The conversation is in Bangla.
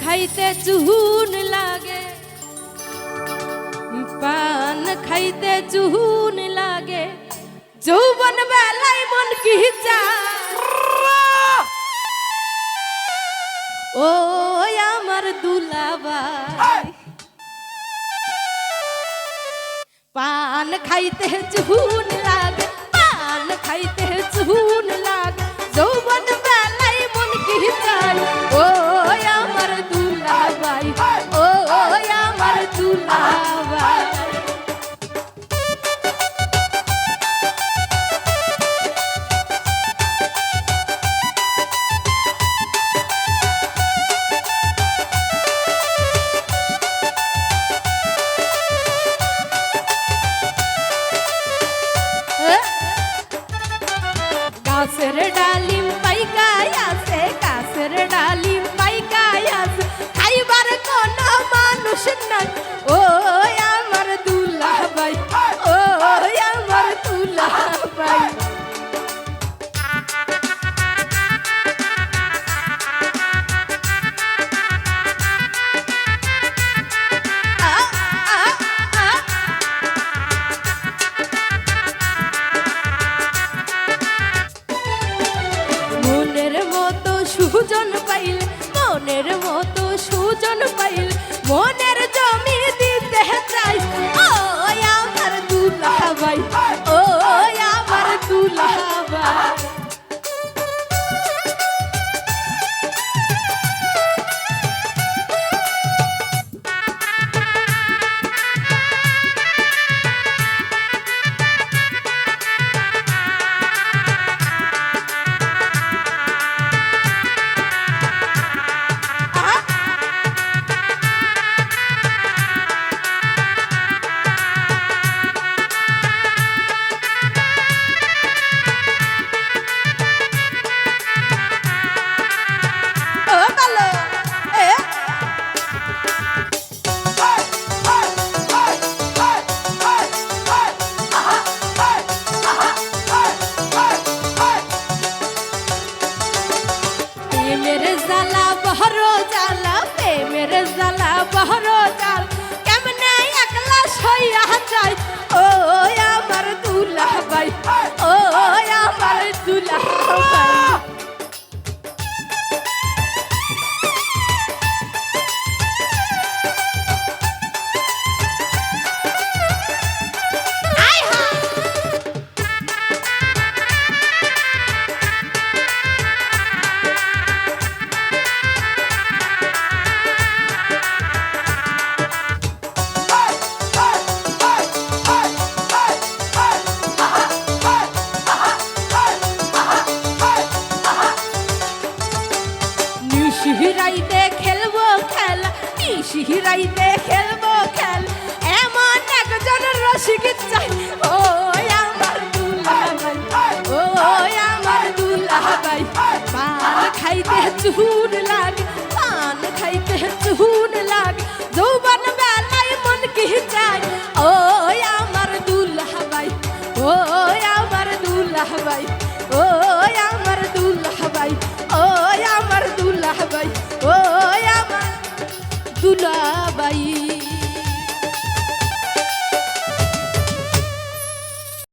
খাইতে চুহুন লাগে। পান খাইতে চুহুন লাগে। যৌবন বেলায় মন কি ও আমার দুলাবাই পান খাইতে চুহুন লাগে, পান খাইতে চুহুন फिर डाली সুজন পাইল মনের মতো সুজন পাইল মনের প্রেমের বহরো জ্বালা প্রেমের জালা বহরো জাল কেমনে একলা সইয়া যায় ও রাইতে খেলব খেল, নিশি রাইতে খেলব খেল। এমন একজন রসিক চাই ও আমার দুলা ভাই ও আমার দুলা ভাই পান খাইতে চুন লাগ, পান খাইতে চুন লাগ, যৌবন বেলাই মন কি চাই। ও আমার দুলা ভাই ও আমার দুলা ভাই ও আমার দুলা ভাই ও আমার দুলা ভাই ও আমার দুলাবাই।